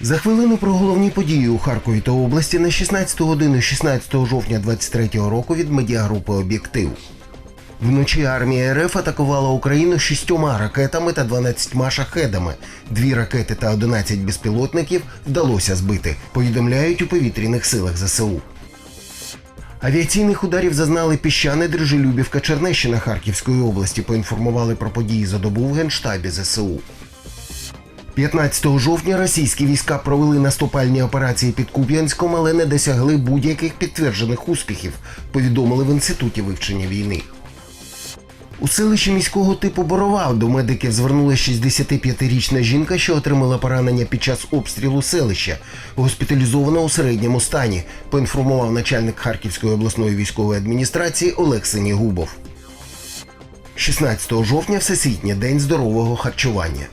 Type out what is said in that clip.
За хвилину про головні події у Харкові та області на 16 годину 16 жовтня 23 року від медіагрупи Об'єктив. Вночі армія РФ атакувала Україну шістьома ракетами та 12 шахедами. Дві ракети та 11 безпілотників вдалося збити, повідомляють у повітряних силах ЗСУ. Авіаційних ударів зазнали піщани Дружелюбівка Чернещина Харківської області. Поінформували про події за добу в Генштабі ЗСУ. 15 жовтня російські війська провели наступальні операції під Куп'янськом, але не досягли будь-яких підтверджених успіхів, повідомили в інституті вивчення війни. У селищі міського типу Борова до медиків звернулася 65-річна жінка, що отримала поранення під час обстрілу селища, госпіталізована у середньому стані, поінформував начальник Харківської обласної військової адміністрації Олег Синігубов. 16 жовтня Всесвітній день здорового харчування.